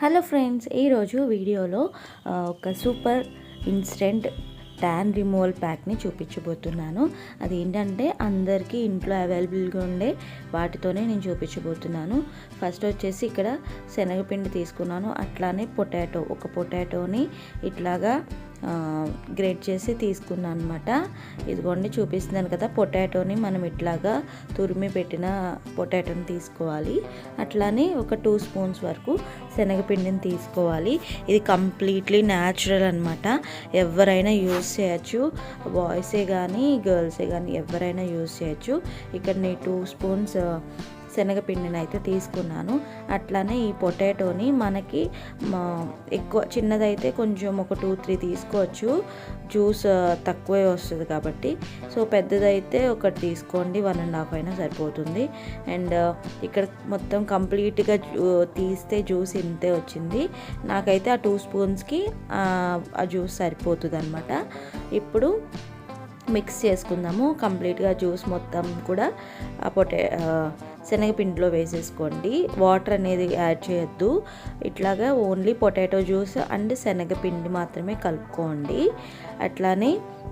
Hello friends ఈరోజు వీడియోలో ఒక సూపర్ ఇన్స్టెంట్ ట్యాన్ రిమూవల్ ప్యాక్ని చూపించబోతున్నాను. అది ఏంటంటే అందరికీ ఇంట్లో అవైలబుల్గా ఉండే వాటితోనే నేను చూపించబోతున్నాను. ఫస్ట్ వచ్చేసి ఇక్కడ శనగపిండి తీసుకున్నాను. అట్లానే పొటాటో ఒక పొటాటోని ఇట్లాగా గ్రేట్ చేసి తీసుకున్నాను అనమాట ఇదిగోండి చూపిస్తున్నాను కదా పొటాటోని మనం ఇట్లాగా తురిమి పెట్టిన పొటాటోని తీసుకోవాలి. అట్లానే ఒక టూ స్పూన్స్ వరకు శనగపిండిని తీసుకోవాలి. ఇది కంప్లీట్లీ న్యాచురల్ అనమాట ఎవరైనా యూస్ చేయొచ్చు. బాయ్సే కానీ గర్ల్సే కానీ ఎవరైనా యూస్ చేయొచ్చు. ఇక్కడ నేను టూ స్పూన్స్ శనగపిండిని అయితే తీసుకున్నాను. అట్లానే ఈ పొటాటోని మనకి ఎక్కువ చిన్నదైతే కొంచెం ఒక టూ త్రీ తీసుకోవచ్చు. జ్యూస్ తక్కువే వస్తుంది కాబట్టి. సో పెద్దదైతే ఒకటి తీసుకోండి వన్ అండ్ హాఫ్ అయినా సరిపోతుంది. అండ్ ఇక్కడ మొత్తం కంప్లీట్గా తీస్తే జ్యూస్ ఇంతే వచ్చింది. నాకైతే ఆ టూ స్పూన్స్కి ఆ జ్యూస్ సరిపోతుంది అనమాట ఇప్పుడు మిక్స్ చేసుకుందాము. కంప్లీట్గా జ్యూస్ మొత్తం కూడా ఆ పొటే శనగపిండిలో వేసేసుకోండి. వాటర్ అనేది యాడ్ చేయొద్దు. ఇట్లాగా ఓన్లీ పొటాటో జ్యూస్ అండ్ శనగపిండి మాత్రమే కలుపుకోండి. అట్లానే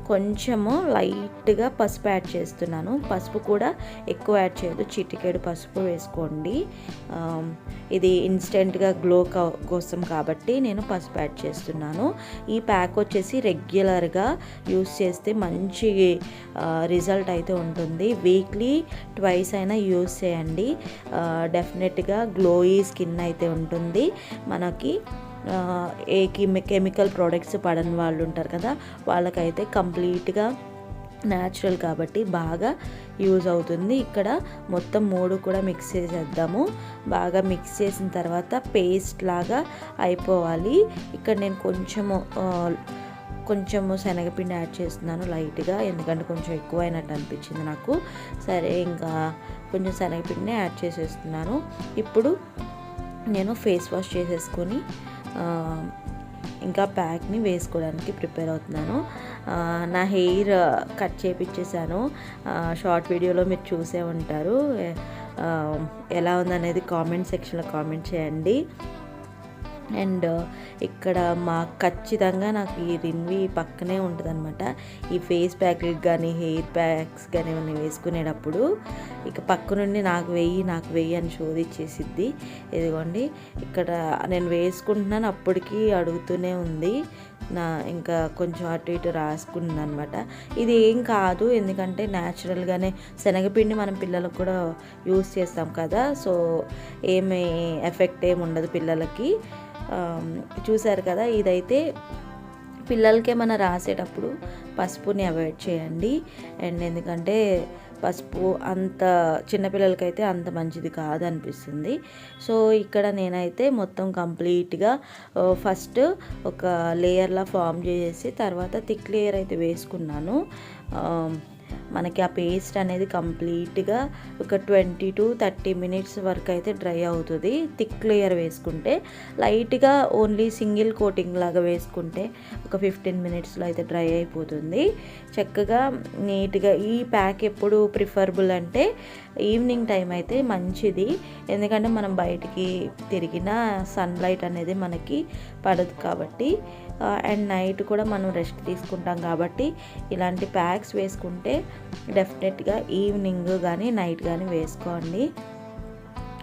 కొంచెము లైట్గా పసుపు యాడ్ చేస్తున్నాను. పసుపు కూడా ఎక్కువ యాడ్ చేయొద్దు. చిటికేడు పసుపు వేసుకోండి. ఇది ఇన్స్టెంట్గా గ్లో కోసం కాబట్టి నేను పసుపు యాడ్ చేస్తున్నాను. ఈ ప్యాక్ వచ్చేసి రెగ్యులర్గా యూస్ చేస్తే మంచి రిజల్ట్ అయితే ఉంటుంది. వీక్లీ ట్వైస్ అయినా యూస్ చేయండి. డెఫినెట్గా గ్లోయీ స్కిన్ అయితే ఉంటుంది. మనకి ఏ కెమికల్ ప్రోడక్ట్స్ పడని వాళ్ళు ఉంటారు కదా వాళ్ళకైతే కంప్లీట్గా న్యాచురల్ కాబట్టి బాగా యూజ్ అవుతుంది. ఇక్కడ మొత్తం మూడు కూడా మిక్స్ చేసేద్దాము. బాగా మిక్స్ చేసిన తర్వాత పేస్ట్ లాగా అయిపోవాలి. ఇక్కడ నేను కొంచెము కొంచెము శనగపిండి యాడ్ చేస్తున్నాను లైట్గా. ఎందుకంటే కొంచెం ఎక్కువ అయినట్టు అనిపించింది నాకు. సరే ఇంకా కొంచెం శనగపిండిని యాడ్ చేసేస్తున్నాను. ఇప్పుడు నేను ఫేస్ వాష్ చేసేసుకొని ఇంకా ప్యాక్ని వేసుకోవడానికి ప్రిపేర్ అవుతున్నాను. నా హెయిర్ కట్ చేపించేసాను షార్ట్ వీడియోలో మీరు చూసే ఉంటారు. ఎలా ఉందనేది కామెంట్ సెక్షన్లో కామెంట్ చేయండి. అండ్ ఇక్కడ మా ఖచ్చితంగా నాకు ఈ రిన్వి పక్కనే ఉంటుంది అనమాట ఈ ఫేస్ ప్యాక్లకు కానీ హెయిర్ ప్యాక్స్ కానీ ఏమైనా వేసుకునేటప్పుడు ఇక పక్క నుండి నాకు వెయ్యి నాకు వెయ్యి అని శోధించేసిద్ది. ఇదిగోండి ఇక్కడ నేను వేసుకుంటున్నాను అప్పటికి అడుగుతూనే ఉంది. నా ఇంకా కొంచెం అటు ఇటు రాసుకుంది అనమాట ఇది ఏం కాదు ఎందుకంటే న్యాచురల్గానే శనగపిండి మనం పిల్లలకు కూడా యూస్ చేస్తాం కదా సో ఏమి ఎఫెక్ట్ ఏమి ఉండదు పిల్లలకి. చూశారు కదా ఇదైతే పిల్లలకి ఏమైనా రాసేటప్పుడు పసుపుని అవాయిడ్ చేయండి. అండ్ ఎందుకంటే పసుపు అంత చిన్నపిల్లలకైతే అంత మంచిది కాదు అనిపిస్తుంది సో ఇక్కడ నేనైతే మొత్తం కంప్లీట్గా ఫస్ట్ ఒక లేయర్లా ఫామ్ చేసేసి తర్వాత థిక్ లేయర్ అయితే వేసుకున్నాను. మనకి ఆ పేస్ట్ అనేది కంప్లీట్గా ఒక ట్వంటీ టు థర్టీ మినిట్స్ వరకు అయితే డ్రై అవుతుంది. థిక్ లేయర్ వేసుకుంటే లైట్గా ఓన్లీ సింగిల్ కోటింగ్ లాగా వేసుకుంటే ఒక ఫిఫ్టీన్ మినిట్స్లో అయితే డ్రై అయిపోతుంది. చక్కగా నీట్గా ఈ ప్యాక్ ఎప్పుడు ప్రిఫరబుల్ అంటే ఈవినింగ్ టైం అయితే మంచిది. ఎందుకంటే మనం బయటికి తిరిగిన సన్లైట్ అనేది మనకి పడదు కాబట్టి అండ్ నైట్ కూడా మనం రెస్ట్ తీసుకుంటాం కాబట్టి ఇలాంటి ప్యాక్స్ వేసుకుంటే డెఫినెట్గా ఈవినింగ్ కానీ నైట్ కానీ వేసుకోండి.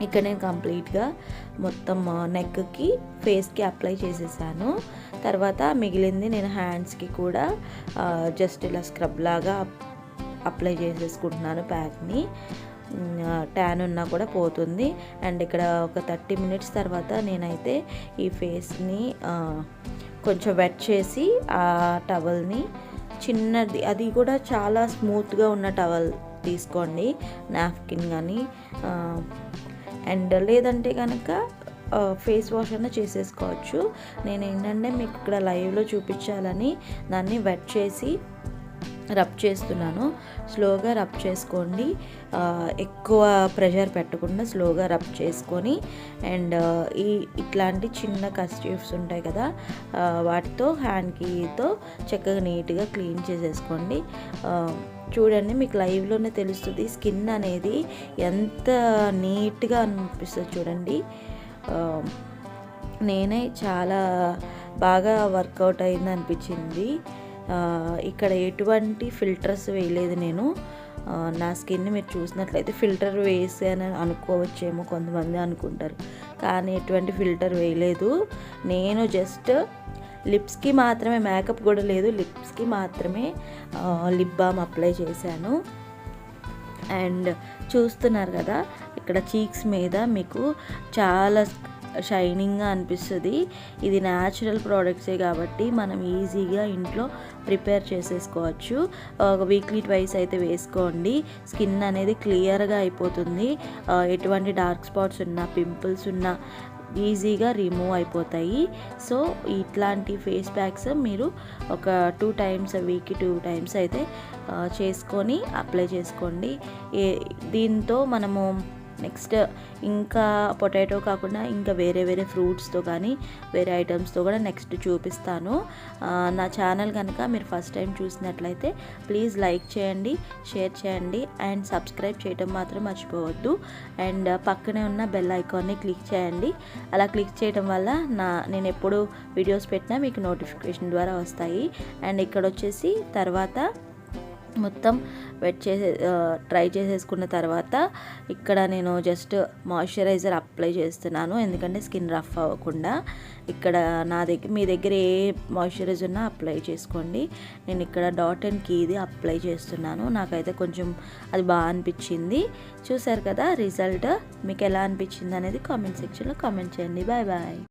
ఇక్కడ నేను కంప్లీట్గా మొత్తం నెక్కి ఫేస్కి అప్లై చేసేసాను. తర్వాత మిగిలింది నేను హ్యాండ్స్కి కూడా జస్ట్ ఇలా స్క్రబ్ లాగా అప్లై చేసేసుకుంటున్నాను ప్యాక్ని. ట్యాన్ ఉన్నా కూడా పోతుంది. అండ్ ఇక్కడ ఒక థర్టీ మినిట్స్ తర్వాత నేనైతే ఈ ఫేస్ని కొంచెం వెట్ చేసి ఆ టవల్ని చిన్నది అది కూడా చాలా స్మూత్గా ఉన్న టవల్ తీసుకోండి. నాప్కిన్ కానీ అండ్ లేదంటే కనుక ఫేస్ వాష్ అయినా చేసేసుకోవచ్చు. నేను ఏంటంటే మీకు ఇక్కడ లైవ్లో చూపించాలని దాన్ని వెట్ చేసి రబ్ చేస్తున్నాను. స్లోగా రబ్ చేసుకోండి. ఎక్కువ ప్రెషర్ పెట్టకుండా స్లోగా రబ్ చేసుకొని అండ్ ఈ ఇట్లాంటి చిన్న కస్టిఫ్స్ ఉంటాయి కదా వాటితో హ్యాండ్కితో చక్కగా నీట్గా క్లీన్ చేసేసుకోండి. చూడండి మీకు లైవ్లోనే తెలుస్తుంది స్కిన్ అనేది ఎంత నీట్గా అనిపిస్తుంది చూడండి. నేనే చాలా బాగా వర్కౌట్ అయింది అనిపించింది ఇక్కడ ఎటువంటి ఫిల్టర్స్ వేయలేదు నేను. నా స్కిన్ మీరు చూసినట్లయితే ఫిల్టర్ వేసాను అనుకోవచ్చేమో కొంతమంది అనుకుంటారు. కానీ ఎటువంటి ఫిల్టర్ వేయలేదు. నేను జస్ట్ లిప్స్కి మాత్రమే మేకప్ కూడా లేదు లిప్స్కి మాత్రమే లిప్ బామ్ అప్లై చేశాను. అండ్ చూస్తున్నారు కదా ఇక్కడ చీక్స్ మీద మీకు చాలా షైనింగ్గా అనిపిస్తుంది. ఇది న్యాచురల్ ప్రోడక్ట్సే కాబట్టి మనం ఈజీగా ఇంట్లో ప్రిపేర్ చేసేసుకోవచ్చు. ఒక వీక్లీ ట్వైస్ అయితే వేసుకోండి. స్కిన్ అనేది క్లియర్గా అయిపోతుంది. ఎటువంటి డార్క్ స్పాట్స్ ఉన్నా పింపుల్స్ ఉన్నా ఈజీగా రిమూవ్ అయిపోతాయి. సో ఇట్లాంటి ఫేస్ ప్యాక్స్ మీరు ఒక two times week two times అయితే చేసుకొని అప్లై చేసుకోండి. ఏ దీంతో మనము నెక్స్ట్ ఇంకా పొటాటో కాకుండా ఇంకా వేరే వేరే ఫ్రూట్స్తో కానీ వేరే ఐటమ్స్తో కూడా నెక్స్ట్ చూపిస్తాను. నా ఛానల్ కనుక మీరు ఫస్ట్ టైం చూసినట్లయితే ప్లీజ్ లైక్ చేయండి షేర్ చేయండి అండ్ సబ్స్క్రైబ్ చేయడం మాత్రం మర్చిపోవద్దు. అండ్ పక్కనే ఉన్న బెల్ ఐకాన్ని క్లిక్ చేయండి. అలా క్లిక్ చేయడం వల్ల నా నేను ఎప్పుడు వీడియోస్ పెట్టినా మీకు నోటిఫికేషన్ ద్వారా వస్తాయి. అండ్ ఇక్కడ వచ్చేసి తర్వాత మొత్తం వెట్ చేసే ట్రై చేసేసుకున్న తర్వాత ఇక్కడ నేను జస్ట్ మాయిశ్చరైజర్ అప్లై చేస్తున్నాను. ఎందుకంటే స్కిన్ రఫ్ అవ్వకుండా ఇక్కడ నా దగ్గర మీ దగ్గర ఏ మాయిశ్చరైజర్ ఉన్నా అప్లై చేసుకోండి. నేను ఇక్కడ డాట్ అండ్ కీది అప్లై చేస్తున్నాను. నాకైతే కొంచెం అది బాగా అనిపించింది. చూసారు కదా రిజల్ట్ మీకు ఎలా అనిపించింది అనేది కామెంట్ సెక్షన్లో కామెంట్ చేయండి. Bye bye